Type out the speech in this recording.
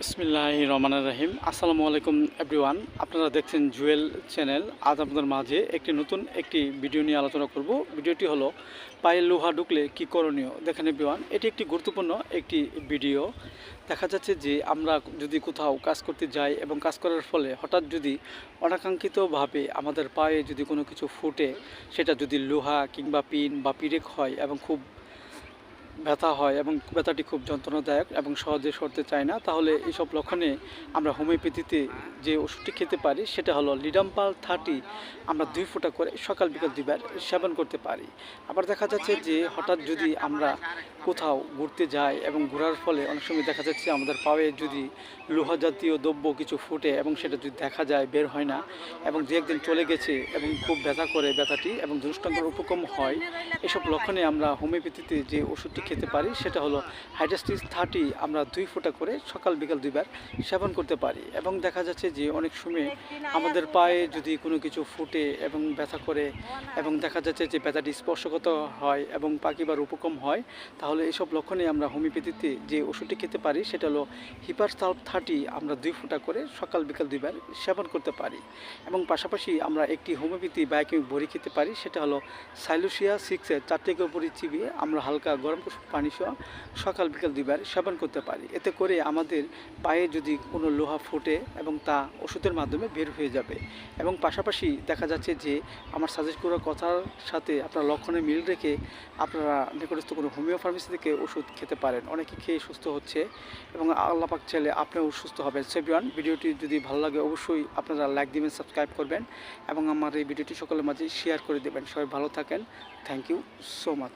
বিসমিল্লাহ রহমান রাহিম আসসালামু আলাইকুম, এভরিওয়ান। আপনারা দেখছেন জুয়েল চ্যানেল। আজ আপনাদের মাঝে একটি নতুন একটি ভিডিও নিয়ে আলোচনা করব। ভিডিওটি হলো, পায়ে লোহা ঢুকলে কী করণীয়? দেখেন এভরিওয়ান, এটি একটি গুরুত্বপূর্ণ একটি ভিডিও। দেখা যাচ্ছে যে আমরা যদি কোথাও কাজ করতে যাই এবং কাজ করার ফলে হঠাৎ যদি অনাকাঙ্ক্ষিতভাবে আমাদের পায়ে যদি কোনো কিছু ফুটে, সেটা যদি লোহা কিংবা পিন বা পিরেক হয় এবং খুব ব্যথা হয় এবং ব্যথাটি খুব যন্ত্রণাদায়ক এবং সহজে সরতে চায় না, তাহলে এইসব লক্ষণে আমরা হোমিওপ্যাথিতে যে ওষুধটি খেতে পারি, সেটা হলো লিডাম্পাল থার্টি আমরা দুই ফোঁটা করে সকাল বিকাল দুইবার সেবন করতে পারি। আবার দেখা যাচ্ছে যে হঠাৎ যদি আমরা কোথাও ঘুরতে যাই এবং ঘোরার ফলে অনেক সময় দেখা যাচ্ছে আমাদের পায়ে যদি লোহা জাতীয় দ্রব্য কিছু ফুটে এবং সেটা যদি দেখা যায় বের হয় না এবং যে একদিন চলে গেছে এবং খুব ব্যথা করে ব্যথাটি এবং দুষ্টাঙ্গের উপকম হয়, এসব লক্ষণে আমরা হোমিওপ্যাথিতে যে ওষুধটি খেতে পারি, সেটা হলো হাইড্রাস্টিস থার্টি আমরা দুই ফোঁটা করে সকাল বিকাল দুইবার সেবন করতে পারি। এবং দেখা যাচ্ছে যে অনেক সময় আমাদের পায়ে যদি কোনো কিছু ফুটে এবং ব্যথা করে এবং দেখা যাচ্ছে যে ব্যথাটি স্পর্শগত হয় এবং পাকিবার উপকম হয়, তাহলে এসব লক্ষণে আমরা হোমিওপ্যাথিতে যে ওষুধটি খেতে পারি, সেটা হলো হিপারসালভ থার্টি আমরা দুই ফোঁটা করে সকাল বিকাল দুইবার সেবন করতে পারি। এবং পাশাপাশি আমরা একটি হোমিওপ্যাথি বায়োকেমিক বড়ি খেতে পারি, সেটা হলো সাইলোসিয়া সিক্সের চারটে উপরি চিবিয়ে আমরা হালকা গরম পানি সহ সকাল বিকাল দুইবার সেবন করতে পারি। এতে করে আমাদের পায়ে যদি কোনো লোহা ফুটে এবং তা ওষুধের মাধ্যমে বের হয়ে যাবে। এবং পাশাপাশি দেখা যাচ্ছে যে আমার সাজেস্ট করার কথার সাথে আপনার লক্ষণে মিল রেখে আপনারা নিকটস্থ কোনো হোমিও ফার্মেসি থেকে ওষুধ খেতে পারেন। অনেকে খেয়ে সুস্থ হচ্ছে এবং আল্লাপাক চাইলে আপনিও সুস্থ হবেন। সেভিয়ান ভিডিওটি যদি ভালো লাগে অবশ্যই আপনারা লাইক দিবেন সাবস্ক্রাইব করবেন এবং আমার এই ভিডিওটি সকলের মাঝে শেয়ার করে দেবেন। সবাই ভালো থাকেন। Thank you so much